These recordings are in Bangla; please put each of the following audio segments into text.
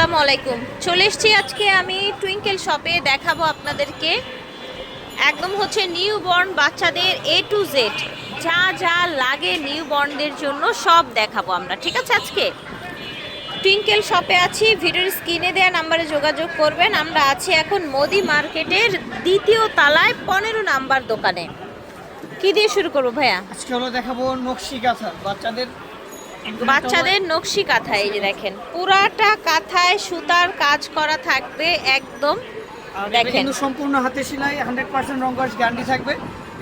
আসসালামু আলাইকুম। চলে এসেছি আজকে আমি টুইঙ্কেল শপে দেখাবো আপনাদেরকে। একদম হচ্ছে নিউ বর্ন বাচ্চাদের এ টু জেড যা যা লাগে নিউ বর্নদের জন্য সব দেখাবো আমরা। ঠিক আছে আজকে? টুইঙ্কেল শপে আছি, ভিডিওর স্ক্রিনে দেওয়া নাম্বারে যোগাযোগ করবেন। আমরা আছি এখন মোদি মার্কেটের দ্বিতীয় তালায় পনেরো নাম্বার দোকানে। কি দিয়ে শুরু করব ভাইয়া? আজকে হলো দেখাবো নকশি কাঁথা বাচ্চাদের বাচ্চাদের নকশি কাঁথা এই যে দেখেন। পুরাটা কাঁথায় সুতার কাজ করা থাকবে একদম। দেখেন। সম্পূর্ণ হাতে সেলাই হান্ড্রেড পার্সেন্ট রঙ্গস গ্যারান্টি থাকবে।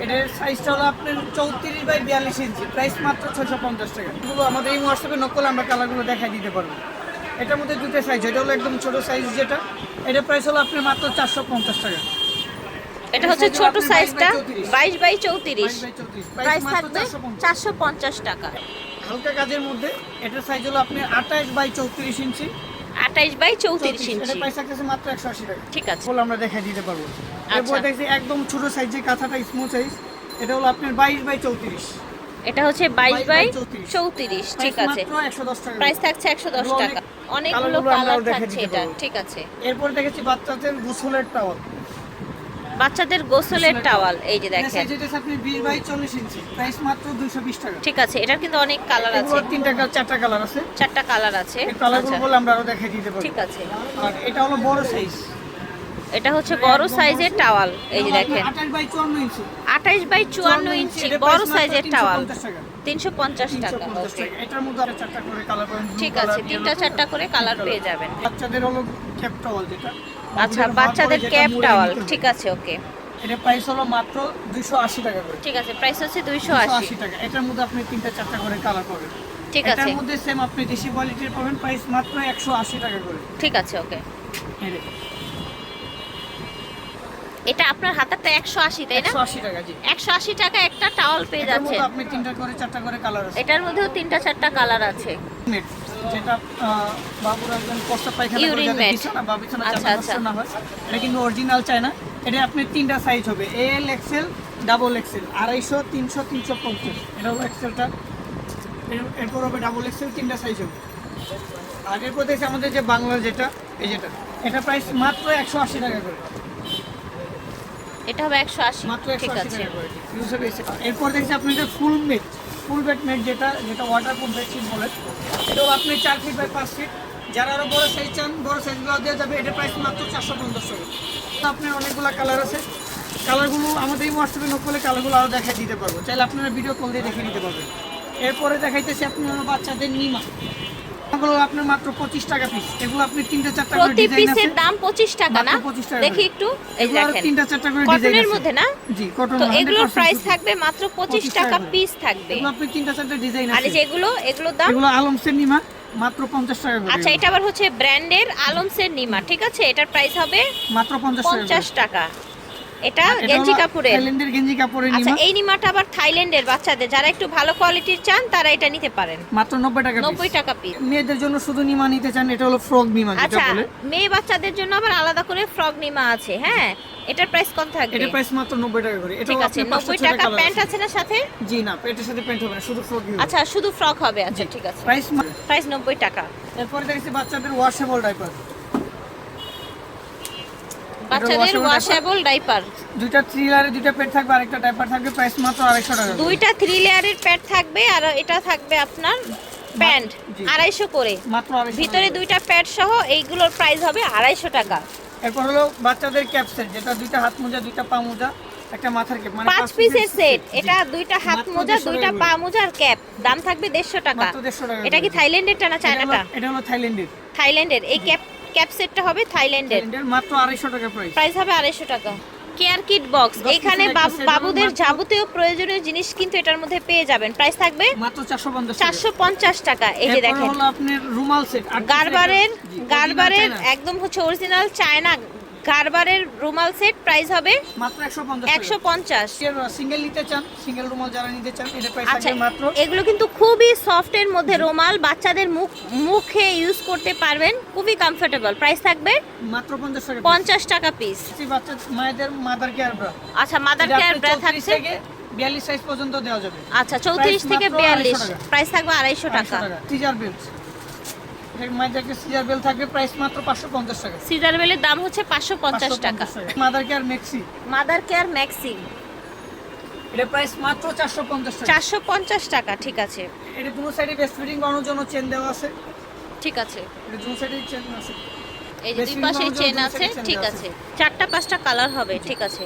এটার সাইজটা হলো আপনার চৌত্রিশ বাই বিয়াল্লিশ ইঞ্চি প্রাইস মাত্র ছশো পঞ্চাশ টাকা। এগুলো আমাদের এই হোয়াটসঅ্যাপে নকল আমরা কালারগুলো দেখাই দিতে পারব। এটার মধ্যে দুটো সাইজ এটা হলো একদম ছোট সাইজ যেটা। এটার প্রাইস হলো আপনার মাত্র চারশো পঞ্চাশ টাকা। এটা হচ্ছে ছোট সাইজটা 22 বাইশ বাই চৌত্রিশ। 22 by 34 প্রাইস থাকবে 450 চারশো পঞ্চাশ টাকা। হালকা কাজের মধ্যে এটার সাইজ হলো আপনার আঠাশ বাই চৌত্রিশ ইঞ্চি। আঠাইশ বাই চৌত্রিশ ইঞ্চি। প্রাইস থাকতেছে মাত্র একশো আশি টাকা। ঠিক আছে। বলে আমরা দেখাই দিতে পারব। আচ্ছা। এরপর দেখছি একদম ছোট সাইজ যে কাঁথাটা স্মুথ সাইজ এটা হলো আপনার বাইশ বাই চৌত্রিশ। এটা হচ্ছে বাইশ বাই 34 চৌত্রিশ। ঠিক আছে। একশো দশ টাকা। প্রাইস থাকছে একশো দশ টাকা। অনেক অনেকগুলো কালার থাকছে এটা ঠিক আছে। এরপর দেখেছি বাচ্চাদের গোসলের টাওয়াল বাচ্চাদের গোসলের টাওয়াল এই যে দেখেন। এটা আপনি বিশ বাই চল্লিশ ইঞ্চি। প্রাইস মাত্র দুইশো বিশ টাকা। ঠিক আছে এটার কিন্তু অনেক কালার আছে। তিনটা কালার চারটা কালার আছে। চারটা কালার আছে। কালারগুলো আচ্ছা। বলে আমরা আরও দেখাই দিতে পারব ঠিক আছে। আর এটা হলো বড় সাইজ এটা হচ্ছে বড় সাইজের টাওয়াল এই যে দেখেন। আঠাশ বাই চুয়ান্ন ইঞ্চি। আঠাইশ বাই চুয়ান্ন ইঞ্চি বড় সাইজের টাওয়াল। টাকা। তিনশো পঞ্চাশ টাকা 350 ওকে এটার মধ্যে আরও চারটা করে কালার পাবেন। ঠিক আছে তিনটা চারটা করে কালার পেয়ে যাবেন। বাচ্চাদের হলো ক্যাপ টাওয়াল যেটা। আচ্ছা বাচ্চাদের ক্যাপ টাওয়াল ঠিক আছে ওকে। এটা প্রাইস হলো মাত্র দুইশো আশি টাকা করে। ঠিক আছে প্রাইস হচ্ছে 280 টাকা। এটার মধ্যে আপনি তিনটা চারটা করে কালার পাবেন। ঠিক আছে। এটার মধ্যে সেম আপনি দেশি কোয়ালিটির পাবেন প্রাইস মাত্র একশো আশি টাকা করে। ঠিক আছে ওকে। এটা আপনার হাতারটা একশো আশি তাই না? 180 টাকা জি। একশো আশি টাকা একটা টাওয়াল পেয়ে এটার যাচ্ছে। মধ্যে আপনি তিনটা করে চারটা করে কালার আছে। এটার মধ্যেও তিনটা চারটা কালার আছে। যেটা আহ, একজন প্রস্তাব পায়খানা করে যাতে বিছানা বা বিছানা আচ্ছা, চাপা আচ্ছা। না হয়। এটা কিন্তু অরিজিনাল চায় এটা আপনি তিনটা সাইজ হবে এল এক্সেল ডাবল এক্সেল আড়াইশো তিনশো তিনশো পঞ্চাশ। এটা হলো এক্সেলটা এরপর হবে ডাবল এক্সেল তিনটা সাইজ হবে। আর এরপর দেখছি আমাদের যে বাংলা যেটা এই যেটা এটা প্রাইস মাত্র একশো আশি টাকা করে। এটা হবে একশো আশি মাত্র একশো আশি টাকা করে। এরপর দেখছি আপনি যে ফুল মেট ফুল বেড মেট যেটা যেটা ওয়াটার প্রুফ বেডশিট বলে, এটাও আপনি চার ফিট বাই পাঁচ ফিট যারা আরও বড়ো সাইজ চান, বড়ো সাইজগুলো দেওয়া যাবে, এটা প্রাইস মাত্র চারশো পঞ্চাশ টাকা। আপনার অনেকগুলো কালার আছে। কালারগুলো আমাদের এই হোয়াটসঅ্যাপে নোট করলে কালারগুলো আরও দেখা দিতে পারব। চাইলে আপনারা ভিডিও কল দিয়ে দেখে নিতে পারবেন। এরপরে দেখাইতেছি আমার বাচ্চাদের নিমা। এগুলো আপনার মাত্র পঁচিশ টাকা পিস এগুলো আপনি তিনটা চারটা করে প্রতি ডিজাইন আছে। পিসের দাম পঁচিশ টাকা না? 25 দেখি একটু এই এগুলো আরও দেখেন। তিনটা চারটা করে ডিজাইন কটনের মধ্যে না? জি কটন তো এগুলোর প্রাইস থাকবে মাত্র পঁচিশ 25 টাকা পিস থাকবে। এগুলো আপনি তিনটা চারটা ডিজাইন আর আছে। এই যেগুলো এগুলোর দাম? এগুলো আলমসের নিমা মাত্র পঞ্চাশ টাকা করে আচ্ছা এটা আবার হচ্ছে ব্র্যান্ডের আলমসের নিমা ঠিক আছে? এটার প্রাইস হবে মাত্র পঞ্চাশ টাকা পঞ্চাশ টাকা। এটা গেঞ্জি কাপড়ের। থাইল্যান্ডের গেঞ্জি কাপড়ের আচ্ছা এই নিমাটা আবার থাইল্যান্ডের বাচ্চাদের। যারা একটু ভালো কোয়ালিটির চান তারা এটা নিতে পারেন। মাত্র নব্বই টাকা নব্বই piece। টাকা পিস মেয়েদের জন্য শুধু নিমা নিতে চান এটা হলো ফ্রক নিমা যেটা আচ্ছা বলে। মেয়ে বাচ্চাদের জন্য আবার আলাদা করে ফ্রক নিমা আছে হ্যাঁ? এটার প্রাইস কত থাকবে। এটা প্রাইস মাত্র নব্বই টাকা করে। এটা ঠিক আছে নব্বই টাকা প্যান্ট আছে। না সাথে? জি না এটার সাথে প্যান্ট হবে না শুধু ফ্রক আচ্ছা শুধু ফ্রক হবে আচ্ছা ঠিক আছে। প্রাইস প্রাইস নব্বই টাকা। এরপরে দেখছি বাচ্চাদের ওয়াশেবল ডাইপার বাচ্চাদের ওয়াশেবল ডাইপার দুইটা থ্রি লায়ারে দুইটা পেট থাকবে আরেকটা ডাইপার থাকবে প্রাইস মাত্র আড়াইশো টাকা দুইটা থ্রি লেয়ারের প্যাড থাকবে আর এটা থাকবে আপনার প্যান্ট। আড়াইশো করে। মাত্র ভিতরে দুইটা প্যাড সহ এইগুলোর প্রাইস হবে আড়াইশো টাকা। এরপর হলো বাচ্চাদের ক্যাপ সেট যেটা দুইটা হাত মোজা দুইটা পা মোজা একটা মাথার ক্যাপ মানে পাঁচ পিসের সেট এটা দুইটা হাত মোজা দুইটা পা। মোজা আর ক্যাপ দাম থাকবে দেড়শো টাকা। মাত্র 150 টাকা এটা কি করে। থাইল্যান্ডেরটা না চায়নাটা? এটা হলো থাইল্যান্ডের। থাইল্যান্ডের এই ক্যাপ ক্যাপ সেটটা হবে থাইল্যান্ডের। মাত্র আড়াইশো টাকা প্রাইস প্রাইস হবে আড়াইশো টাকা। কেয়ার কিট বক্স এখানে বাবুদের যাবতীয় প্রয়োজনীয় জিনিস কিন্তু এটার মধ্যে পেয়ে যাবেন। প্রাইস থাকবে মাত্র চারশো পঞ্চাশ চারশো পঞ্চাশ টাকা। এই যে দেখেন। হলো আপনার রুমাল সেট গারবারের গারবারের একদম হচ্ছে অরিজিনাল চায়না গারবারের রুমাল সেট প্রাইস হবে মাত্র একশো পঞ্চাশ একশো পঞ্চাশ। সিঙ্গেল নিতে চান সিঙ্গেল রুমাল যারা নিতে চান এটা প্রাইস থাকবে মাত্র এগুলো কিন্তু খুবই সফটের মধ্যে রুমাল বাচ্চাদের মুখ মুখে ইউজ করতে পারবেন খুবই কমফোর্টেবল প্রাইস থাকবে মাত্র পঞ্চাশ টাকা পঞ্চাশ টাকা পিস বাচ্চা মায়েদের মাদার কেয়ার ব্রা আচ্ছা মাদার কেয়ার ব্রা থাকছে? থেকে বিয়াল্লিশ সাইজ পর্যন্ত দেওয়া যাবে। আচ্ছা চৌত্রিশ Price থেকে মাত্র বিয়াল্লিশ। প্রাইস থাকবে আড়াইশো টাকা। টিজার বেল্ট এর সিজার বেল থাকবে প্রাইস মাত্র পাঁচশো পঞ্চাশ টাকা। সিজার বেলের দাম হচ্ছে পাঁচশো পঞ্চাশ টাকা। Mother care maxi mother care maxi এটা প্রাইস মাত্র টাকা। ঠিক আছে। এটা দুটো সাইডে বেস্ট ফিটিং করানোর জন্য চেন দেওয়া আছে। ঠিক আছে। এটা দুটো সাইডে চেন আছে। এই যে দুই পাশে চেন আছে ঠিক আছে। চারটা পাঁচটা কালার হবে ঠিক আছে।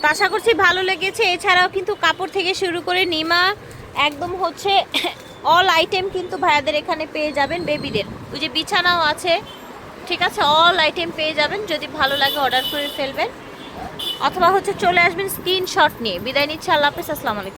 তো আশা করছি ভালো লেগেছে। এছাড়াও কিন্তু কাপড় থেকে শুরু করে নিমা একদম হচ্ছে অল আইটেম কিন্তু ভাইয়াদের এখানে পেয়ে যাবেন বেবিদের ওই যে বিছানাও আছে। ঠিক আছে? অল আইটেম পেয়ে যাবেন। যদি ভালো লাগে অর্ডার করে ফেলবেন। অথবা হচ্ছে চলে আসবেন স্ক্রিনশট নিয়ে। বিদায় নিচ্ছে। আল্লাহ হাফিজ। আসসালামু আলাইকুম।